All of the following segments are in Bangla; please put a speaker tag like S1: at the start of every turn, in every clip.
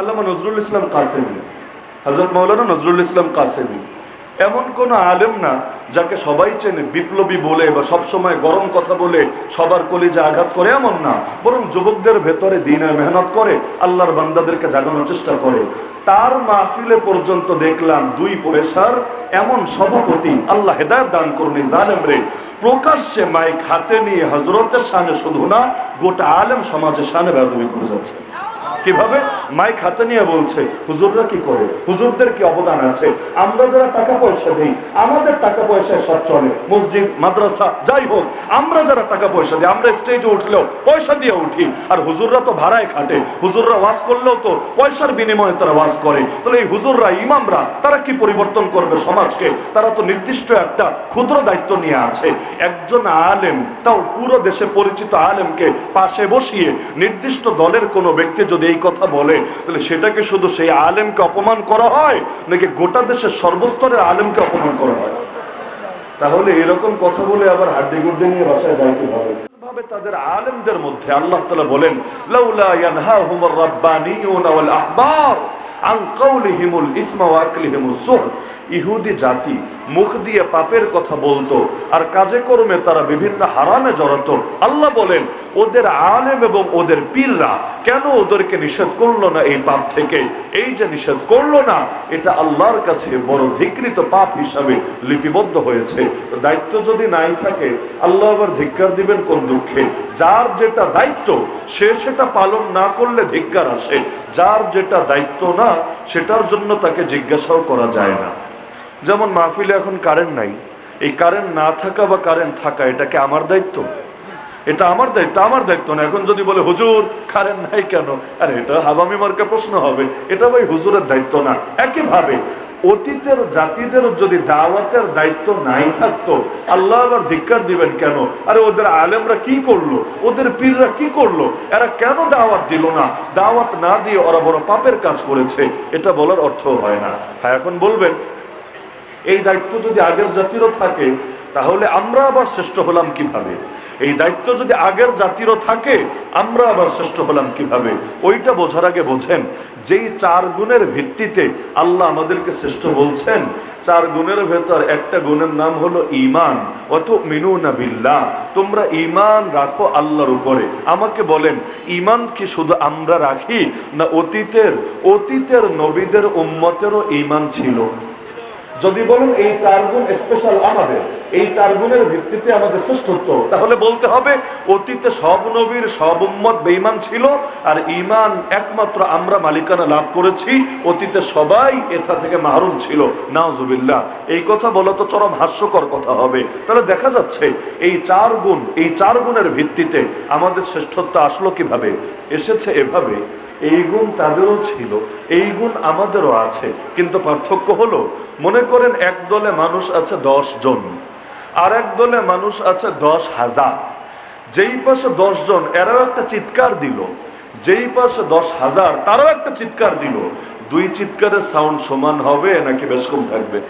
S1: আল্লামা নজরুল ইসলাম কাসেমি হজরত মৌলানা নজরুল ইসলাম কাসেমি। এমন কোন আলেম না যাকে সবাই চেনে, বিপ্লবী বলে বা সবসময় গরম কথা বলে, সবার কলিজে আঘাত করে, এমন না। বরং যুবকদের ভেতরে দিনের মেহনত করে, আল্লাহর বান্দাদেরকে জাগানোর চেষ্টা করে। তার মাহফিলে পর্যন্ত দেখলাম দুই পয়সার এমন সভাপতি আল্লাহ হেদায়ত দান করুন জালেম রে প্রকাশ্যে মাইক হাতে নিয়ে হজরতের সামনে শুধু না, গোটা আলেম সমাজের সামনে বেদবি করে যাচ্ছে। কীভাবে? মাইক হাতে নিয়ে বলছে, হুজুররা কি করে? হুজুরদের কি অবদান আছে? আমরা যারা টাকা পয়সা দিই, আমাদের টাকা পয়সায় সব চলে মসজিদ, মাদ্রাসা, যাই হোক, আমরা যারা টাকা পয়সা দিই, আমরা স্টেজে উঠলেও পয়সা দিয়ে উঠি। আর হুজুররা তো ভাড়ায় খাটে। হুজুররা ওয়াজ করলেও তো পয়সার বিনিময়ে তারা ওয়াজ করে। তাহলে এই হুজুররা, ইমামরা, তারা কি পরিবর্তন করবে সমাজকে? তারা তো নির্দিষ্ট একটা ক্ষুদ্র দায়িত্ব নিয়ে আছে। একজন আলেম, তাও পুরো দেশে পরিচিত আলেমকে পাশে বসিয়ে নির্দিষ্ট দলের কোনো ব্যক্তি যদি এই কথা বলে, তাহলে সেটাকে শুধু সেই আলেমকে অপমান করা হয়, নাকি গোটা দেশের সর্বস্তরের আলেমকে অপমান করা হয়? তাহলে এরকম কথা বলে আবার হাড্ডি গুড্ডি নিয়ে বাসায় যাইতে কীভাবে ভাবে তাদের আলেমদের মধ্যে আল্লাহ তাআলা বলেন, লাউলা ইয়ানহাহুমুর ওয়াল আহবার ইসমা সুহর। ইহুদি জাতি মুখ দিয়ে পাপের কথা বলতো আর কাজে কর্মে তারা বিভিন্ন হারামে আল্লাহ বলেন, ওদের আলেম এবং ওদের পীররা কেন ওদেরকে নিষেধ করল না এই পাপ থেকে? এই যে নিষেধ করল না, এটা আল্লাহর কাছে বড় ধিকৃত পাপ হিসাবে লিপিবদ্ধ হয়েছে। দায়িত্ব যদি নাই থাকে, আল্লাহ আবার ধিক্কার দিবেন কোন দুঃখে। যার যেটা দায়িত্ব, সে সেটা পালন না করলে ধিক্কার আসে। যার যেটা দায়িত্ব না, সেটার জন্য তাকে জিজ্ঞাসাও করা যায় না। যেমন মাহফিলে এখন কারেন্ট নাই। এই কারেন্ট না থাকা বা কারেন্ট থাকা এটাকে আমার দায়িত্ব? এটা আমার দায়িত্ব আমার দায়িত্ব না। এখন যদি বলে, হুজুর কারেন্ট নাই কেন? আরে, এটা হাবামি মার্কে প্রশ্ন হবে। এটা ভাই হুজুরের দায়িত্ব না। একইভাবে, অতীতের জাতিদের যদি দাওয়াতের দায়িত্ব নাই থাকতো, আল্লাহ আবার ধিক্কার দিবেন কেন? আরে, ওদের আলেমরা কি করল? ওদের পীররা কি করল? এরা কেন দাওয়াত দিল না? দাওয়াত না দিয়ে ওরা বড় পাপের কাজ করেছে। এটা বলার অর্থ হয় না। হ্যাঁ এখন বলবেন এই দায়িত্ব যদি আগের জাতিরও থাকে, তাহলে আমরা আবার শ্রেষ্ঠ হলাম কীভাবে? এই দায়িত্ব যদি আগের জাতিরও থাকে, আমরা আবার শ্রেষ্ঠ হলাম কীভাবে? ওইটা বোঝার আগে বোঝেন, যেই চার গুণের ভিত্তিতে আল্লাহ আমাদেরকে শ্রেষ্ঠ বলছেন, চার গুণের ভেতর একটা গুণের নাম হলো ইমান অত মিনু বিল্লাহ, তোমরা ইমান রাখো আল্লাহর উপরে। আমাকে বলেন ইমান কি শুধু আমরা রাখি, না অতীতের অতীতের নবীদের উম্মতেরও ইমান ছিল? যদি বলেন এই চার গুণ স্পেশাল আমাদের এই চার গুণের ভিত্তিতে আমাদের শ্রেষ্ঠত্ব। তাহলে বলতে হবে, অতীতে সব নবীর সব উম্মত বেঈমান ছিল, আর ইমান একমাত্র আমরা মালিকানা লাভ করেছি, অতীতে সবাই এটা থেকে মাহরুম ছিল। নাওজুবিল্লাহ এই কথা বলা তো চরম হাস্যকর কথা হবে। তাহলে দেখা যাচ্ছে, এই চার গুণ, এই চার গুণের ভিত্তিতে আমাদের শ্রেষ্ঠত্ব আসলো কীভাবে? এসেছে এভাবে, এই গুণ তাদেরও ছিল, এই গুণ আমাদেরও আছে, কিন্তু পার্থক্য হলো, মনে করেন এক দলে মানুষ আছে দশ জন। আর এক দলে মানুষ আছে দশ হাজার। যেই পাশে জন এরাও একটা চিৎকার দিল। যেই পাশে দশ হাজার, তারাও একটা চিৎকার দিল। দুই চিৎকারের সাউন্ড সমান হবে নাকি বেশ কম থাকবে?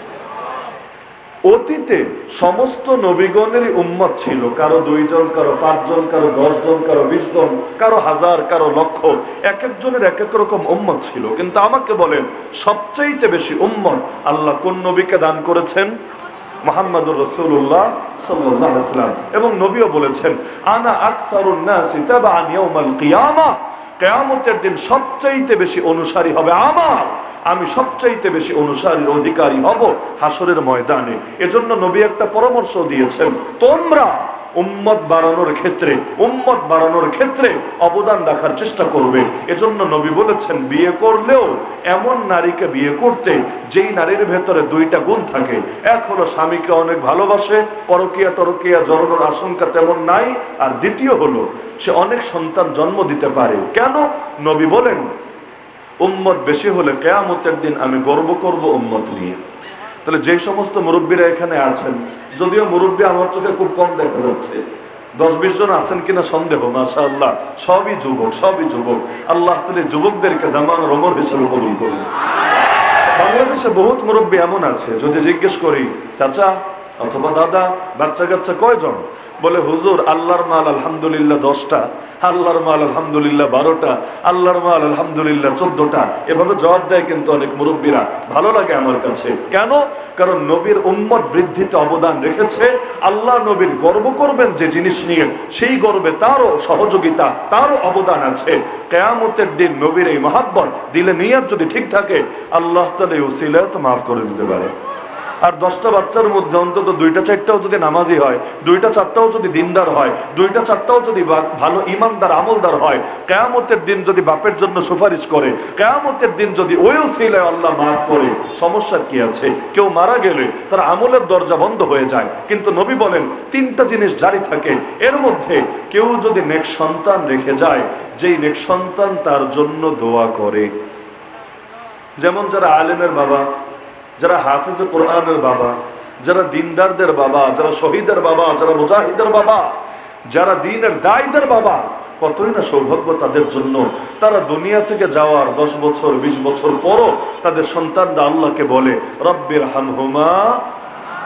S1: অতীতে সমস্ত নবীগণেরই উম্মত ছিল। কারও দুইজন, কারও পাঁচজন, কারও দশজন, কারও বিশ জন কারও হাজার, কারও লক্ষ। এক একজনের এক এক রকম উম্মত ছিল। কিন্তু আমাকে বলেন, সবচাইতে বেশি উম্মত আল্লাহ কোন নবীকে দান করেছেন? মোহাম্মদুর রসুল্লাহ সাল্লাম এবং নবীও বলেছেন, আনা কিয়ামা। কেয়ামতের দিন সবচাইতে বেশি অনুসারী হবে আমার। আমি সবচাইতে বেশি অনুসারীর অধিকারী হব হাসরের ময়দানে। এজন্য নবী একটা পরামর্শ দিয়েছেন, তোমরা উম্মত বাড়ানোর ক্ষেত্রে, উম্মত বাড়ানোর ক্ষেত্রে অবদান রাখার চেষ্টা করবে। এজন্য নবী বলেছেন, বিয়ে করলেও এমন নারীকে বিয়ে করতে যেই নারীর ভেতরে দুইটা গুণ থাকে। এক হলো স্বামীকে অনেক ভালোবাসে, পরকিয়া টরকিয়া জড়ানোর আশঙ্কা তেমন নাই। আর দ্বিতীয় হলো, সে অনেক সন্তান জন্ম দিতে পারে। কেন? নবী বলেন, উম্মত বেশি হলে কেয়ামতের দিন আমি গর্ব করব উম্মত নিয়ে। তাহলে যে সমস্ত মুরব্বীরা এখানে আছেন, যদিও মুরব্বী আমার চোখে খুব কম দেখা যাচ্ছে, দশ বিশ জন আছেন কিনা সন্দেহ মাসা আল্লাহ সবই যুবক সবই যুবক। আল্লাহ তালে যুবকদেরকে জামান রমর হিসেবে কবুল করুন। বাংলাদেশে বহুত মুরব্বী এমন আছে, যদি জিজ্ঞেস করি, চাচা অথবা দাদা বাচ্চা কাচ্চা কয়জন? বলে, হুজুর, আল্লাহর মাল আলহামদুলিল্লাহ দশটা, আল্লাহর মাল আলহামদুলিল্লাহ বারোটা, আল্লাহর মাল আলহামদুলিল্লাহ চোদ্দটা। এভাবে জবাব দেয় কিন্তু অনেক মুরব্বীরা। ভালো লাগে আমার কাছে। কেন? কারণ নবীর উম্মত বৃদ্ধিতে অবদান রেখেছে। আল্লাহ নবীর গর্ব করবেন যে জিনিস নিয়ে, সেই গর্বে তারও সহযোগিতা, তারও অবদান আছে। কেয়ামতের দিন নবীর এই মহাব্বত, দিলে নিয়াত যদি ঠিক থাকে, আল্লাহ তালা উসিলা তো মাফ করে দিতে পারে। আর দশটা বাচ্চার মধ্যে অন্তত দুইটা চারটাও যদি নামাজি হয়, দুইটা চারটাও যদি দিনদার হয়, দুইটা চারটাও যদি ভালো ইমানদার, আমলদার হয়, কেয়ামতের দিন যদি বাপের জন্য সুপারিশ করে, কেয়ামতের দিন যদি ওইও ছিল আল্লাহ মাফ করে, সমস্যার কি আছে? কেউ মারা গেলে তার আমলের দরজা বন্ধ হয়ে যায়। কিন্তু নবী বলেন, তিনটা জিনিস জারি থাকে। এর মধ্যে কেউ যদি নেক সন্তান রেখে যায়, যেই নেক সন্তান তার জন্য দোয়া করে। যেমন যারা আলেমের বাবা যারা হাফিজ কোরআনের বাবা, যারা দিনদারদের বাবা, যারা শহীদের বাবা, যারা মুজাহিদের বাবা, যারা দিনের দায়ীদের বাবা, কতই না সৌভাগ্য তাদের জন্য। তারা দুনিয়া থেকে যাওয়ার দশ বছর, বিশ বছর পরও তাদের সন্তানরা আল্লাহকে বলে রব্বির হামহুমা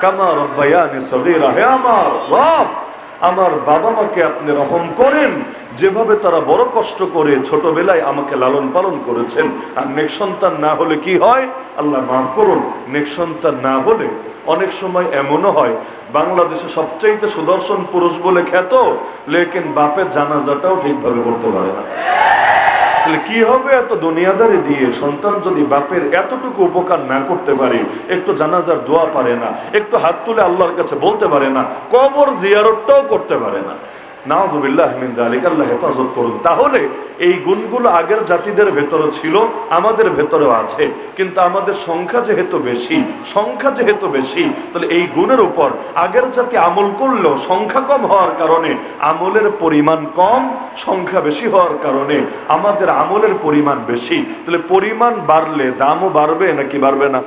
S1: কামা রব্বায়ানি সগীরা, হে আমার রব। আমার বাবা মাকে আপনি রহম করেন, যেভাবে তারা বড় কষ্ট করে ছোটবেলায় আমাকে লালন পালন করেছেন। আর নেক সন্তান না হলে কি হয়? আল্লাহ মাফ করুন, নেক সন্তান না হলে অনেক সময় এমনও হয়, বাংলাদেশে সবচাইতে সুদর্শন পুরুষ বলে খ্যাত, লেকিন বাপের জানাজাটাও ঠিকভাবে করতে পারে না। তাহলে কি হবে এত দুনিয়াদারি দিয়ে? সন্তান যদি বাপের এতটুকু উপকার না করতে পারে, একটু জানাজার দোয়া পারে না, একটু হাত তুলে আল্লাহর কাছে বলতে পারে না, কবর জিয়ারতটাও করতে পারে না। নাউজুবিল্লাহ আল্লাহ হেফাজত করুন। তাহলে এই গুণগুলো আগের জাতিদের ভেতরে ছিল আমাদের ভেতরেও আছে। কিন্তু আমাদের সংখ্যা যেহেতু বেশি সংখ্যা যেহেতু বেশি তাহলে এই গুণের উপর আগের জাতি আমল করলেও সংখ্যা কম হওয়ার কারণে আমলের পরিমাণ কম সংখ্যা বেশি হওয়ার কারণে আমাদের আমলের পরিমাণ বেশি। তাহলে পরিমাণ বাড়লে দামও বাড়বে নাকি বাড়বে না?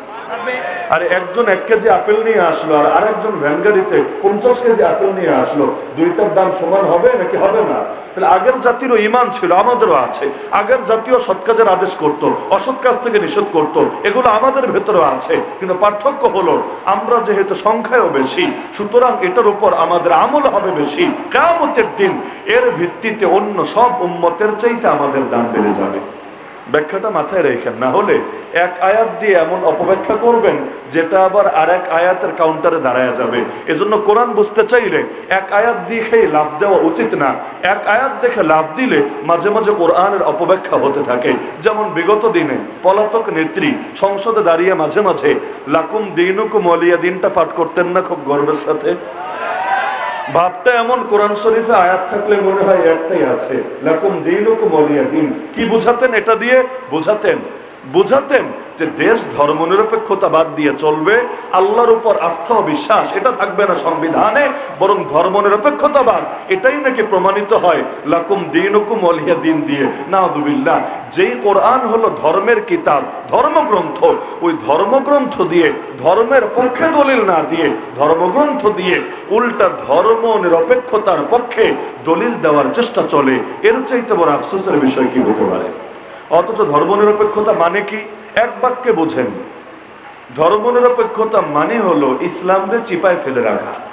S1: আর একজন এক কেজি আপেল নিয়ে আসলো আর আরেকজন ভ্যানগাড়িতে পঞ্চাশ কেজি আপেল নিয়ে আসলো দুইটার দাম সমান হবে নাকি হবে না? তাহলে আগের জাতিরও ইমান ছিল, আমাদেরও আছে। আগের জাতীয় সৎ কাজের আদেশ করত, অসৎ কাজ থেকে নিষেধ করত, এগুলো আমাদের ভেতরেও আছে। কিন্তু পার্থক্য হলো, আমরা যেহেতু সংখ্যায়ও বেশি, সুতরাং এটার উপর আমাদের আমল হবে বেশি। কেমতের দিন এর ভিত্তিতে অন্য সব উম্মতের চাইতে আমাদের দাম বেড়ে যাবে। ব্যাখ্যাটা মাথায় রেখেন। না হলে এক আয়াত দিয়ে এমন অপব্যাখ্যা করবেন, যেটা আবার আর এক আয়াতের কাউন্টারে দাঁড়ায় যাবে। এজন্য কোরআন বুঝতে চাইলে এক আয়াত দিয়ে খেয়ে লাভ দেওয়া উচিত না। এক আয়াত দেখে লাভ দিলে মাঝে মাঝে কোরআনের অপব্যাখ্যা হতে থাকে। যেমন বিগত দিনে পলাতক নেত্রী সংসদে দাঁড়িয়ে মাঝে মাঝে, লাকুম দিনুকুম অলিয়া দিনটা পাঠ করতেন না খুব গর্বের সাথে? ভাবটা এমন, কোরআন শরীফে আয়াত থাকলে মনে হয় একটাই আছে দিন। কি বুঝাতেন এটা দিয়ে? বুঝাতেন বুঝাতেন যে দেশ ধর্মনিরপেক্ষতা বাদ দিয়ে চলবে, আল্লাহর উপর আস্থা বিশ্বাস, এটা থাকবে না সংবিধানে, বরং ধর্মনিরপেক্ষতাবাদ এটাই নাকি প্রমাণিত হয়, লাকুম দিনুকুম ওয়ালিয়া দিন দিয়ে নাউযুবিল্লাহ যেই কোরআন হলো ধর্মের কিতাব, ধর্মগ্রন্থ, ওই ধর্মগ্রন্থ দিয়ে, ধর্মের পক্ষে দলিল না দিয়ে, ধর্মগ্রন্থ দিয়ে উল্টা ধর্ম নিরপেক্ষতার পক্ষে দলিল দেওয়ার চেষ্টা চলে। এর চাইতে বড় আফসোসের বিষয় কি হতে পারে? অথচ ধর্মনিরপেক্ষতা মানে কি? এক বাক্যে বোঝেন। ধর্মনিরপেক্ষতা মানে হলো ইসলামকে চিপায় ফেলে রাখা।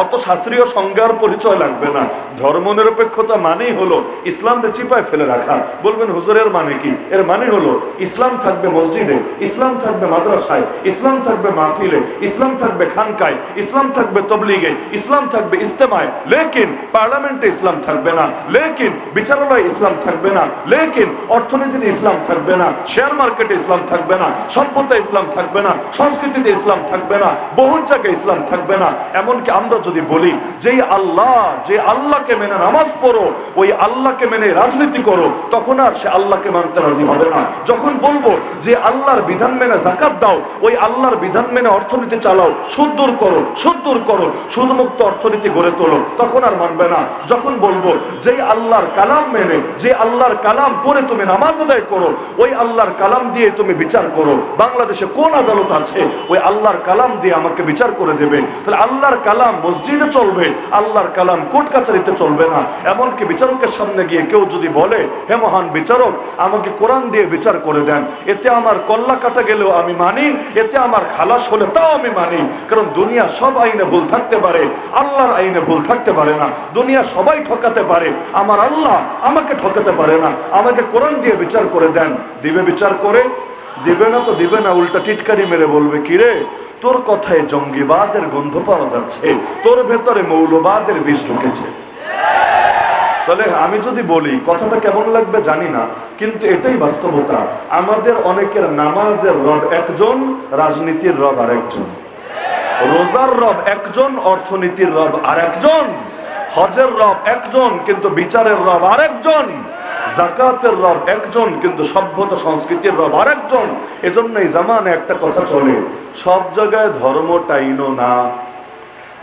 S1: অত শাস্ত্রীয় সংজ্ঞার পরিচয় লাগবে না ধর্মনিরপেক্ষতা মানেই হলো ইসলামকে চিপায় ফেলে রাখা বলবেন হুজুরের মানে কি এর মানে হলো ইসলাম থাকবে মসজিদে ইসলাম থাকবে মাদ্রাসায় ইসলাম থাকবে মাহফিলে ইসলাম থাকবে খানকায় ইসলাম থাকবে তবলিগে ইসলাম থাকবে ইস্তেমায় লেকিন পার্লামেন্টে ইসলাম থাকবে না লেকিন বিচারালয়ে ইসলাম থাকবে না লেকিন অর্থনীতিতে ইসলাম থাকবে না শেয়ার মার্কেটে ইসলাম থাকবে না সভ্যতা ইসলাম থাকবে না সংস্কৃতিতে ইসলাম থাকবে না বহু জায়গায় ইসলাম থাকবে না এমনকি আমরা যদি বলি, যেই আল্লাহ, যে আল্লাহকে মেনে নামাজ পড়ো, ওই আল্লাহকে মেনে রাজনীতি করো, তখন আর সে আল্লাহকে মানতে রাজি হবে না। যখন বলব যে আল্লাহর বিধান মেনে জাকাত দাও, ওই আল্লাহর বিধান মেনে অর্থনীতি চালাও সুদূর করো সুদূর করো, সুদমুক্ত অর্থনীতি গড়ে তোলো, তখন আর মানবে না। যখন বলব যেই আল্লাহর কালাম মেনে, যে আল্লাহর কালাম পড়ে তুমি নামাজ আদায় করো, ওই আল্লাহর কালাম দিয়ে তুমি বিচার করো। বাংলাদেশে কোন আদালত আছে, ওই আল্লাহর কালাম দিয়ে আমাকে বিচার করে দেবে। তাহলে আল্লাহর কালাম মসজিদে চলবে, আল্লাহর কালাম কোর্ট কাচারিতে চলবে না। এমনকি বিচারকের সামনে গিয়ে কেউ যদি বলে, হে মহান বিচারক, আমাকে কোরআন দিয়ে বিচার করে দেন। এতে আমার কল্লা কাটা গেলেও আমি মানি, এতে আমার খালাস হলে তাও আমি মানি। কারণ দুনিয়া সব আইনে ভুল থাকতে পারে, আল্লাহর আইনে ভুল থাকতে পারে না। দুনিয়া সবাই ঠকাতে পারে, আমার আল্লাহ আমাকে ঠকাতে পারে না। আমাকে কোরআন দিয়ে বিচার করে দেন। দিবে বিচার করে দিবে না তো দিবে না, উল্টা টিটকারি মেরে বলবে, কিরে, তোর কথায় জঙ্গিবাদের গন্ধ পাওয়া যাচ্ছে, তোর ভেতরে মৌলবাদের বিষ ঢুকেছে। তাহলে আমি যদি বলি, কথাটা কেমন লাগবে জানি না, কিন্তু এটাই বাস্তবতা। আমাদের অনেকের নামাজের রব একজন, রাজনীতির রব আর একজন রোজার রব একজন, অর্থনীতির রব আর একজন হজের রব একজন, কিন্তু বিচারের রব আর একজন জাকাতের রব একজন, কিন্তু সভ্যতা সংস্কৃতির রব আর একজন এই জামানে একটা কথা চলে, সব জায়গায় ধর্ম টাইনো না।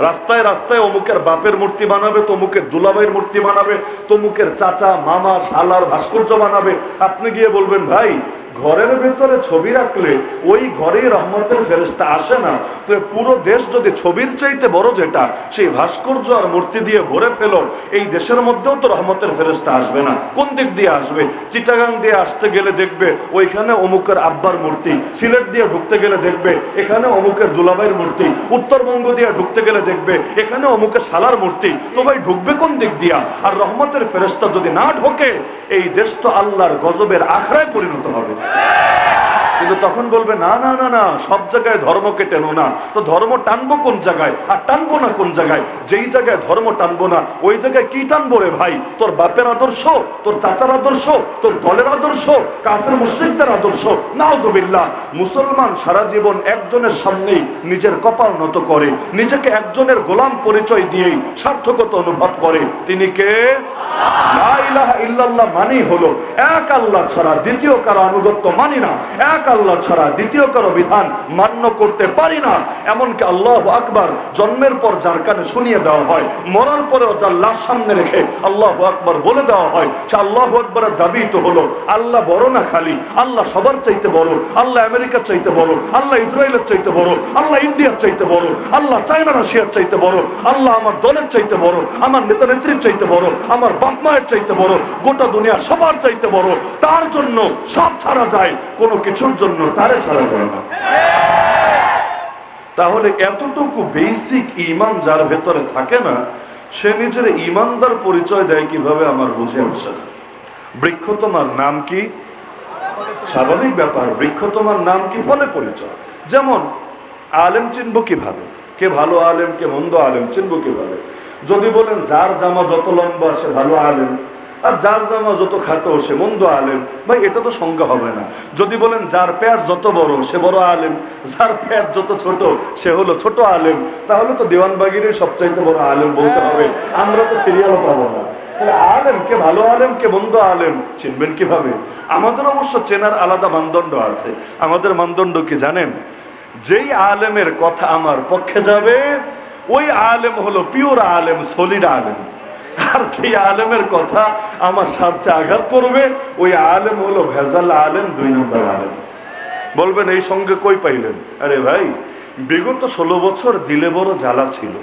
S1: রাস্তায় রাস্তায় অমুকের বাপের মূর্তি বানাবে, তমুকের দুলাভাইয়ের মূর্তি বানাবে, তমুকের চাচা, মামা, শালার ভাস্কর্য বানাবে। আপনি গিয়ে বলবেন, ভাই ঘরের ভেতরে ছবি রাখলে ওই ঘরেই রহমতের ফেরেস্তা আসে না। তো পুরো দেশ যদি ছবির চাইতে বড় যেটা, সেই ভাস্কর্য আর মূর্তি দিয়ে ভরে ফেলো, এই দেশের মধ্যেও তো রহমতের ফেরেস্তা আসবে না। কোন দিক দিয়ে আসবে? চিটাগাং দিয়ে আসতে গেলে দেখবে ওইখানে অমুকের আব্বার মূর্তি, সিলেট দিয়ে ঢুকতে গেলে দেখবে এখানে অমুকের দুলাবাইয়ের মূর্তি, উত্তরবঙ্গ দিয়ে ঢুকতে গেলে দেখবে এখানে অমুকের শালার মূর্তি। তো ভাই ঢুকবে কোন দিক দিয়া? আর রহমতের ফেরেস্তা যদি না ঢোকে, এই দেশ তো আল্লাহর গজবের আখড়ায় পরিণত হবে। Yeah! কিন্তু তখন বলবে, না না না না, সব জায়গায় ধর্মকে টেনো না। তো ধর্ম টানবো কোন জায়গায়? আর টানবো না কোন জায়গায়? যেই জায়গায় ধর্ম টানবো না, ওই জায়গায় কি টানবো রে ভাই? তোর বাপের আদর্শ, তোর চাচার আদর্শ, তোর দলের আদর্শ, কাফের মুসলিমদের আদর্শ। নাউজুবিল্লাহ, মুসলমান সারা জীবন একজনের সামনেই নিজের কপাল নত করে, নিজেকে একজনের গোলাম পরিচয় দিয়েই সার্থকতা অনুভব করে। তিনি কে? ইল্লাল্লাহ মানেই হলো, এক আল্লাহ ছাড়া দ্বিতীয় কারও আনুগত্য মানি না। এক আল্লাহ ছাড়া দ্বিতীয় কারও বিধান মান্য করতে পারি না। এমনকি আল্লাহ আকবার জন্মের পর যার কানে শুনিয়ে দেওয়া হয়, মরার পরেও যার লাশ সামনে রেখে আল্লাহ আকবার বলে দেওয়া হয়, সে আল্লাহ আকবরের দাবি তো হলো, আল্লাহ বড় না খালি, আল্লাহ সবার চাইতে বড়, আল্লাহ আমেরিকার চাইতে বড়, আল্লাহ ইসরায়েলের চাইতে বড়, আল্লাহ ইন্ডিয়ার চাইতে বড়, আল্লাহ চায়না রাশিয়ার চাইতে বড়, আল্লাহ আমার দলের চাইতে বড়, আমার নেতা নেত্রীর চাইতে বড়, আমার বাপ মায়ের চাইতে বড়, গোটা দুনিয়া সবার চাইতে বড়, তার জন্য সব ছাড়া যায়, কোনো কিছুর জন্য তারে ছাড়া যায় না। তাহলে এতটুকু বেসিক ইমান যার ভেতরে থাকে না, সে নিজের ইমানদার পরিচয় দেয় কীভাবে আমার বুঝে আসে বৃক্ষ তোমার নাম কি? স্বাভাবিক ব্যাপার, বৃক্ষ তোমার নাম কি ফলে পরিচয়? যেমন, আলেম চিনব কীভাবে? কে ভালো আলেম, কে মন্দ আলেম, চিনব কীভাবে? যদি বলেন, যার জামা যত লম্বা, সে ভালো আলেম। আর যার জামা যত খাটো, সে মন্দ আলেম। ভাই, এটা তো সংজ্ঞা হবে না। যদি বলেন, যার পেট যত বড়, সে বড় আলেম। যার পেট যত ছোট, সে হলো ছোট আলেম। তাহলে তো দেওয়ানবাগিরই সবচাইতে বড় আলেম বলতে হবে। আমরা তো সিরিয়ালও পাবো না। আলেম কে ভালো আলেম, কে মন্দ আলেম, চিনবেন কীভাবে? আমাদের অবশ্য চেনার আলাদা মানদণ্ড আছে। আমাদের মানদণ্ড কি জানেন? যেই আলেমের কথা আমার পক্ষে যাবে, ওই আলেম হলো পিওর আলেম সলিড আলেম। আর সেই আলেমের কথা আমার স্বার্থে আঘাত করবে, ওই আলেম হলো ভেজাল আলেম, দুই নম্বর আলেম। বলবেন, এই সঙ্গে কই পাইলেন? আরে ভাই, বিগত ষোলো বছর দিলে বড় জ্বালা ছিল।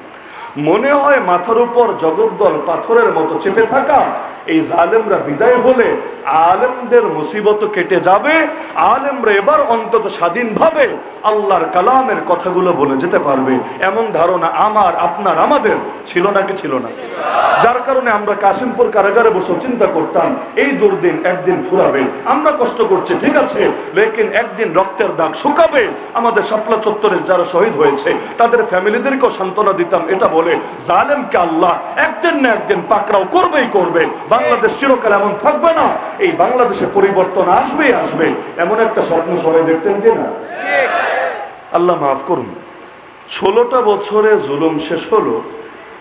S1: মনে হয় মাথার উপর জগদ্দল পাথরের মতো চেপে থাকা এই জালেমরা বিদায় হলে আলেমদের মুসিবত কেটে যাবে। আলেমরা এবার অন্তত স্বাধীনভাবে আল্লাহর কালামের কথাগুলো বলে যেতে পারবে। এমন ধারণা আমার, আপনার, আমাদের ছিল নাকি ছিল না? যার কারণে আমরা কাশিমপুর কারাগারে বসে চিন্তা করতাম, এই দুর্দিন একদিন ফুরাবে। আমরা কষ্ট করছি, ঠিক আছে, লেকিন একদিন রক্তের দাগ শুকাবে। আমাদের শাপলা চত্বরে যারা শহীদ হয়েছে, তাদের ফ্যামিলিদেরকেও সান্ত্বনা দিতাম, এটা বলে। জালেমকে আল্লাহ একদিন না একদিন পাকড়াও করবেই করবে। বাংলাদেশ চিরকাল এমন থাকবে না। এই বাংলাদেশে পরিবর্তন আসবেই আসবে। এমন একটা স্বপ্ন সবাই দেখতেন কি না? আল্লাহ মাফ করুন। ষোলোটা বছরে জুলুম শেষ হলো।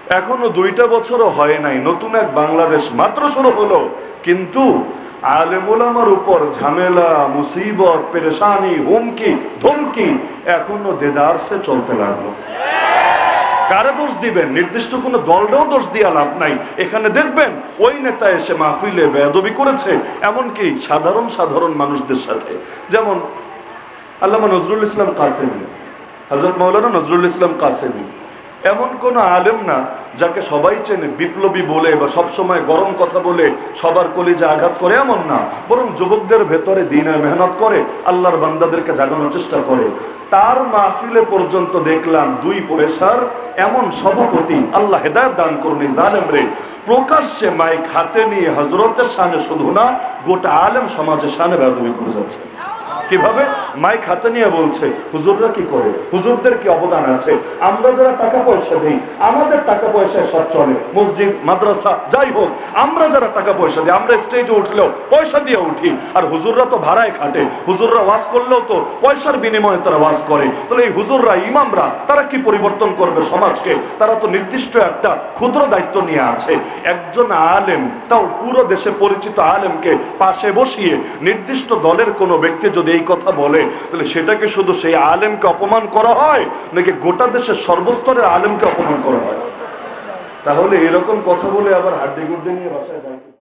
S1: এখনও দুইটা বছরও হয় নাই। নতুন এক বাংলাদেশ মাত্র শুরু হলো। কিন্তু আলেমুলামার উপর ঝামেলা, মুসিবত, পেরেশানি, হুমকি, ধমকি এখনও দেদারসে চলতে লাগল। কারে দোষ দিবেন? নির্দিষ্ট কোনো দলটাও দোষ দিয়া লাভ নাই। এখানে দেখবেন, ওই নেতা এসে মাহফিলে বেয়াদবি করেছে, এমনকি সাধারণ সাধারণ মানুষদের সাথে। যেমন আল্লাহ নজরুল ইসলাম কাসেমি। হজরত মৌলানা নজরুল ইসলাম কাসেমি। এমন কোনো আলেম না যাকে সবাই চেনে, বিপ্লবী বলে বা সবসময় গরম কথা বলে, সবার কলিজে আঘাত করে, এমন না। বরং যুবকদের ভেতরে দিনের মেহনত করে, আল্লাহর বান্দাদেরকে জাগানোর চেষ্টা করে। তার মাহফিলে পর্যন্ত দেখলাম দুই পয়সার এমন সভাপতি আল্লাহ হেদায়ত দান করুন জালেম রে প্রকাশ্যে মাইক হাতে নিয়ে হজরতের সামনে শুধু না, গোটা আলেম সমাজের সামনে বেদবি করে যাচ্ছে। কীভাবে? মাইক হাতে নিয়ে বলছে, হুজুররা কি করে? হুজুরদের কি অবদান আছে? আমরা যারা টাকা পয়সা দিই, আমাদের টাকা পয়সায় সব চলে। মসজিদ, মাদ্রাসা, যাই হোক, আমরা যারা টাকা পয়সা দিই, আমরা স্টেজে উঠলেও পয়সা দিয়ে উঠি। আর হুজুররা তো ভাড়ায় খাটে। হুজুররা ওয়াজ করলেও তো পয়সার বিনিময়ে তারা ওয়াজ করে। তাহলে এই হুজুররা, ইমামরা, তারা কি পরিবর্তন করবে সমাজকে? তারা তো নির্দিষ্ট একটা ক্ষুদ্র দায়িত্ব নিয়ে আছে। একজন আলেম, তাও পুরো দেশে পরিচিত আলেমকে পাশে বসিয়ে নির্দিষ্ট দলের কোনো ব্যক্তি যদি এই কথা বলে, তাহলে সেটাকে শুধু সেই আলেমকে অপমান করা হয়, নাকি গোটা দেশের সর্বস্তরের আলেমকে অপমান করা হয় তাহলে এরকম কথা বলে আবার হাড্ডি গুড্ডি নিয়ে বাসায় যায়?